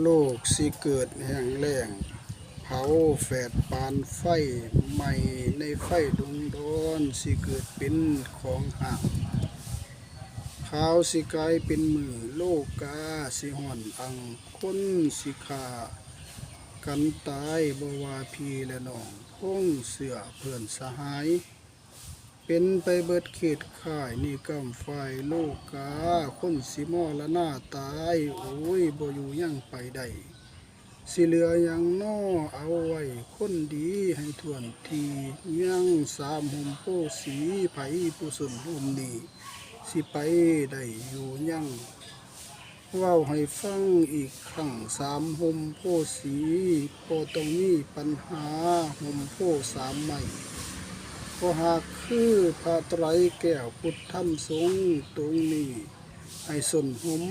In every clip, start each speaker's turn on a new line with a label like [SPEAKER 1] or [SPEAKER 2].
[SPEAKER 1] โลกสิเกิดแห่งแรงเผาแฝดปานไฟใหม่ในไฟดวงร้อนสิเกิดเป็นของห่างขาวสิกลายเป็นมือโลกกาสิห่อนอังคนสิขากันตายบวาพีและน้องพงเสือเพื่อนสหาย เป็นไปเบิดเขตข่ายนี่กำไฟโลกาคนสิมอละหน้าตาย โอ้ยบ่อยู่ยังไปได้สิเหลือยังนอเอาไว้ คนดีให้ทวนทียังสามหุมโพสีไผผู้สนหุมนี้สิไปได้อยู่ยังเว้าให้ฟังอีกครั้งสามหุมโพสีพอตรงนี้ปัญหาหุมโพสามใหม่ ก็หากคือพระไตรแก้วพุทธธรรมสงฆ์ตรงนี้ให้สนหม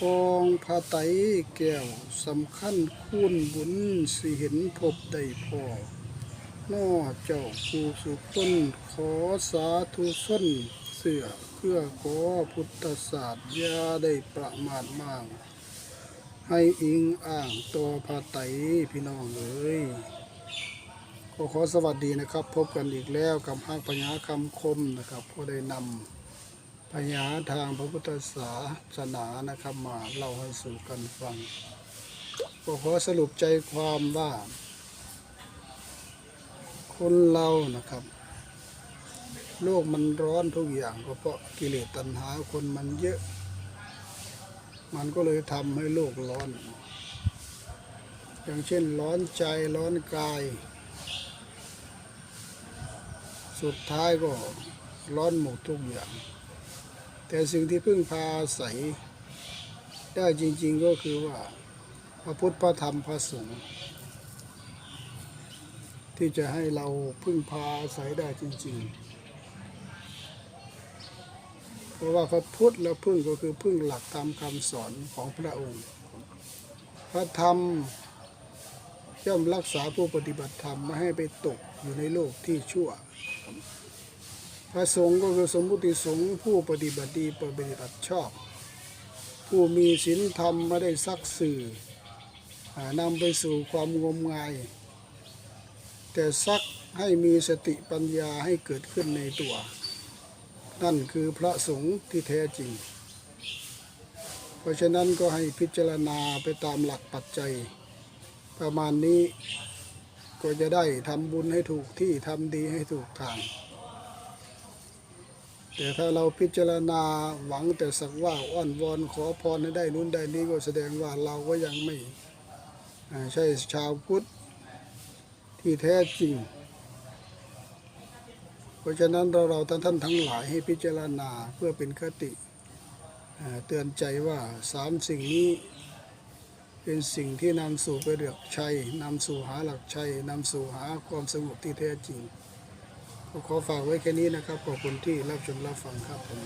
[SPEAKER 1] ปองพระไตรแก้วสำคัญคุณบุญสิเห็นพบได้พอนอเจ้าผู้สุพ้นขอสาธุส้นเสือเพื่อขอพุทธศาสตร์ยาได้ประมาทมากให้อิงอ่างตัวพระไตรพี่น้องเอ้ย ก็ขอสวัสดีนะครับ พบกันอีกแล้วกับห้างปัญาคำคมนะครับก็ได้นำปัญญาทางพระพุทธศาสนานะครับมาเล่าให้สู่กันฟังก็ขอสรุปใจความว่า คนเรานะครับ โลกมันร้อนทุกอย่างก็เพราะกิเลสตัณหาคนมันเยอะ มันก็เลยทำให้โลกร้อน อย่างเช่นร้อนใจร้อนกาย สุดท้ายก็ร้อนหมดทุกอย่าง แต่สิ่งที่พึ่งพาอาศัยได้จริงๆก็คือว่าพระพุทธพระธรรมพระสงฆ์ที่จะให้เราพึ่งพาอาศัยได้จริง ๆ เพราะว่าพระพุทธและพึ่งก็คือพึ่งหลักธรรมคำสอนของพระองค์ พระธรรมย่อมรักษาผู้ปฏิบัติธรรมไม่ให้ไปตกอยู่ในโลกที่ชั่ว พระสงฆ์ก็คือสมมุติสงฆ์ผู้ปฏิบัติดีปฏิบัติชอบ ผู้มีศีลธรรมไม่ได้ซักสื่อนำไปสู่ความงมงาย แต่ซักให้มีสติปัญญาให้เกิดขึ้นในตัว นั่นคือพระสงฆ์ที่แท้จริง เพราะฉะนั้นก็ให้พิจารณาไปตามหลักปัจจัย ประมาณนี้ ก็จะได้ทำบุญให้ถูกที่ทำดีให้ถูกทาง แต่ถ้าเราพิจารณาหวังแต่สักว่าอ้อนวอนขอพรให้ได้นู้นได้นี้ก็แสดงว่าเราก็ยังไม่ใช่ชาวพุทธที่แท้จริง เพราะฉะนั้นเราเราท่านท่านทั้งหลายให้พิจารณาเพื่อเป็นคติเตือนใจว่าสามสิ่งนี้ เป็นสิ่งที่นำสู่ไปเลือกชัยนำสู่หาหลักชัยนำสู่หาความสงบที่แท้จริงก็ขอฝากไว้แค่นี้นะครับขอบคุณที่รับชมรับฟังครับผม